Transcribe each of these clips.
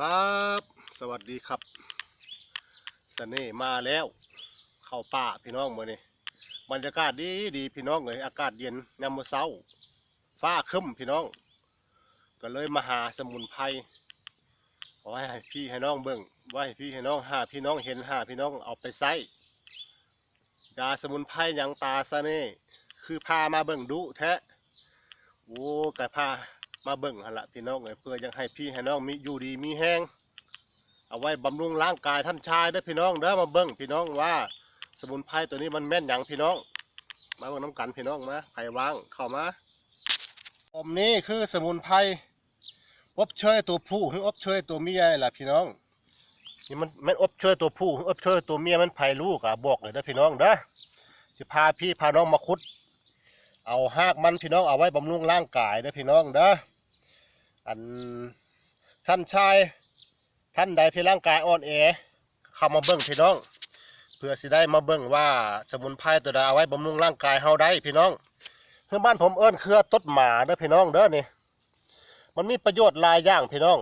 ครับ สวัสดีครับสเน่มาแล้ว เข้าป่าพี่น้องมื่อนี้บรรยากาศดีดีพี่น้องเลยอากาศเย็นยามมื้อเช้า ฟ้าคึ้มพี่น้อง ก็เลยมาหาสมุนไพรเอให้พี่ให้น้องเบิ่งไว้ให้พี่ให้น้องหาพี่น้องเห็นหาพี่น้องเอาไปใช้ยาสมุนไพรหยังตาสเน่คือพามาเบิ่งดุแท้โอ้กะพา มาเบิ่งหนละพี่น้องเอ้ยเพื่อยังให้พี่ให้น้องมีอยู่ดีมีแห้งเอาไว้บำรุงร่างกายท่านชายเด้อพี่น้องเด้อมาเบิ่งพี่น้องว่า สมุนไพรตัวนี้มันแม่นหยังพี่น้อง มาเบิ่งน้ำกันพี่น้องมาไผ่วางเข้ามาผมนี้คือสมุนไพรอบเชยตัวผู้หรืออบเชยตัวเมียล่ะพี่น้อง นี่มันแม่นอบเชยตัวผู้หรืออบเชยตัวเมียมันไผ่ลูกอะบอกเลยเด้อพี่น้องเด้อจะพาพี่พาน้องมาคุด เอาหากมันพี่น้องเอาไว้บำรุงร่างกายเด้พี่น้องเด้อ อันท่านชายท่านใดที่ร่างกายอ่อนแอเข้ามาเบิ่งพี่น้อง เพื่อสิได้มาเบิ่งว่าสมุนไพรตัวใดเอาไว้บำรุงร่างกายเฮาได้พี่น้องคือบ้านผมเอิ้นเครือต้นหมาเด้อพี่น้องเด้อนี่มันมีประโยชน์หลายอย่างพี่น้อง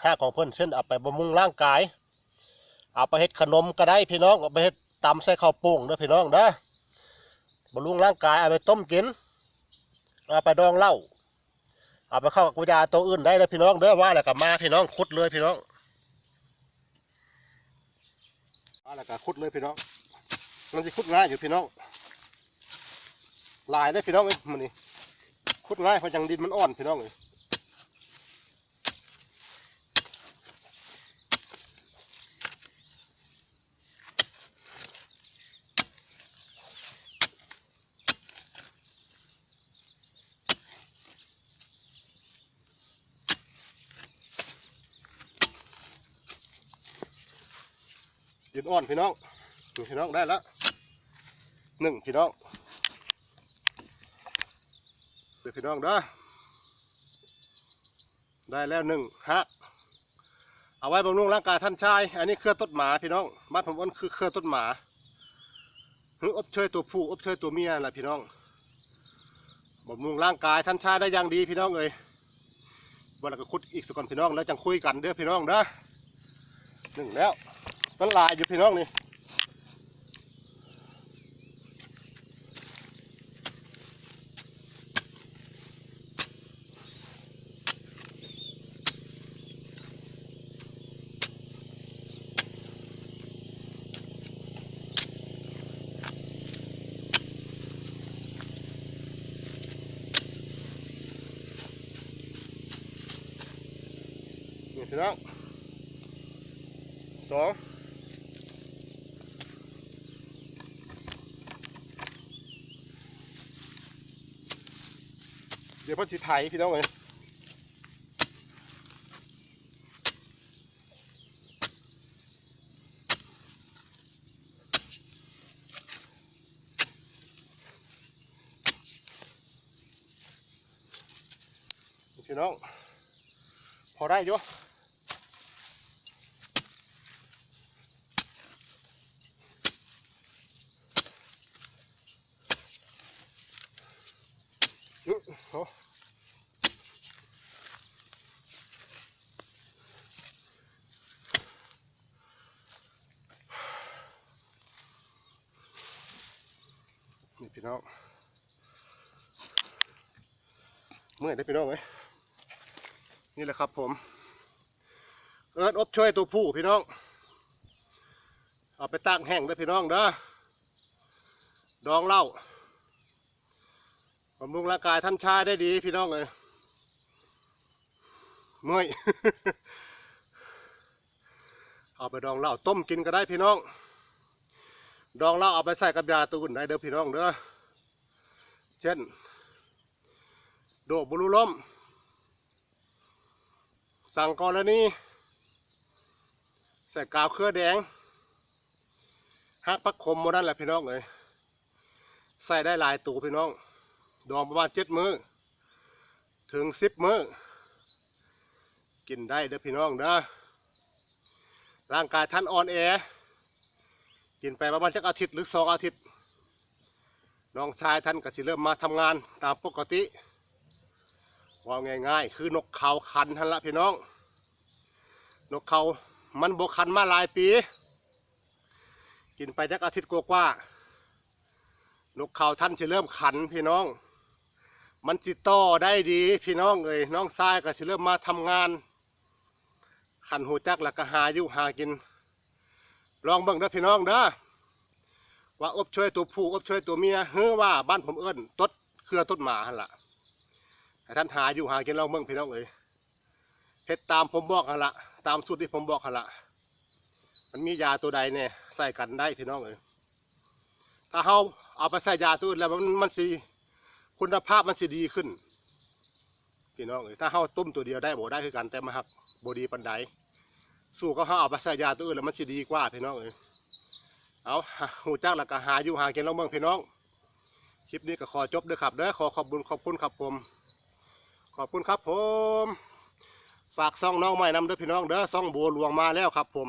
ค่าของเพิ่อนเช่นเอาไปบำรุงร่างกาย เอาไปเฮ็ดขนมก็ได้พี่น้องเอาไปเฮ็ดตำใส่ข้าวโป่งเด้อพี่น้องเด้อบำรุงร่างกายเอาไปต้มกินเอาไปดองเหล้า เอาไปเข้ากับกุญยาตัวอื่นได้เลยพี่น้องเด้อว่าแล้วก็มาพี่น้องขุดเลยพี่น้องว่าแล้วก็ขุดเลยพี่น้องมันจะขุดง่ายอยู่พี่น้องลายได้พี่น้องเอ้ยมันนี่ขุดง่ายเพราะยังดินมันอ่อนพี่น้องเลย ดินอ่อนพี่น้องนี่พี่น้องได้แล้วหนึ่งพี่น้องเดี๋ยวพี่น้องเด้อได้แล้วหนึ่งฮะเอาไว้บำรุงร่างกายท่านชาย อันนี้เครือต้นหมาพี่น้องบ้านผมว่าคือเครือต้นหมาหรืออบเชยตัวผู้อบเชยตัวเมียแหละพี่น้องบำรุงร่างกายท่านชายได้อย่างดีพี่น้องเลยวันละก็คุดอีกสักก่อนพี่น้องแล้วจังคุยกันเด้อพี่น้องเด้อหนึ่งแล้ว มันลายอยู่พี่น้องนี่นี่พี่น้องสอง เดี๋ยวพ่อสิไทยพี่น้องเลยพี่น้อง พอได้อยู่ โอ้นี่พี่น้องเมื่อยได้พี่น้องไหมนี่แหละครับผม เอิร์ดอบช่วยตัวผู้พี่น้อง เอาไปตากแห้งได้พี่น้องเด้อดองเหล้า บำรุงร่างกายท่านชาได้ดีพี่น้องเลยเมื่อยเอาไปดองเหล้าต้มกินก็ได้พี่น้อง ดองเหล้าเอาไปใส่กับยาตัวอื่นได้เด้อพี่น้องเด้อเช่น โดดบุรุล้มสั่งกรณีใส่กาวเครือแดงฮักปักคมโมนั่นแหละพี่น้องเลยใส่ได้หลายตัวพี่น้อง ดองประมาณเจ็ดมือถึงสิบมือกินได้เด้อพี่น้องเด้อร่างกายท่านอ่อนแอ กินไปประมาณจักอาทิตย์หรือสองอาทิตย์ น้องชายท่านก็สิเริ่มมาทำงานตามปกติว่าง่ายๆ คือนกเขาคันทันละพี่น้อง นกเขามันบกคันมาหลายปี กินไปจักอาทิตย์กว่าๆนกเขาท่านจะเริ่มขันพี่น้อง มันจิต่อได้ดีพี่น้องเอ้ยน้องชายก็จะเริ่มมาทำงานขันหูจักแล้วก็หาอยู่หากิน ลองเบิ่งเด้อพี่น้องเด้อว่าอบช่วยตัวผู้อบช่วยตัวเมียเฮ้อว่าบ้านผมเอิ้นตดเครือต้นหมาหันละแต่ท่านหาอยู่หากินลองเบิ่งพี่น้องเอ้ยเฮ็ดตามผมบอกหันละตามสูตรที่ผมบอกหันละมันมียาตัวใดเนี่ยใส่กันได้พี่น้องเอ้ยถ้าเฮาเอาไปใส่ยาตัวอื่นแล้วมันมันสิ คุณภาพมันสิดีขึ้นพี่น้องเอ้ยถ้าเฮาต้มตัวเดียวได้บ่ได้คือกันแต่มาหักบ่ดีปานใดสู้ก็เขาเอาไปใส่ยาตัวอื่นแล้วมันจะดีกว่าพี่น้องเอ้ยเอาหูจักแล้วก็หาอยู่หากินแล้วเมืองพี่น้องคลิปนี้ก็ขอจบด้วยครับเด้อขอขอบคุณขอบคุณครับผม ขอบคุณครับผม ฝากซ่องน้องใหม่นำเด้อพี่น้องเด้อซ่องบัวหลวงมาแล้วครับผม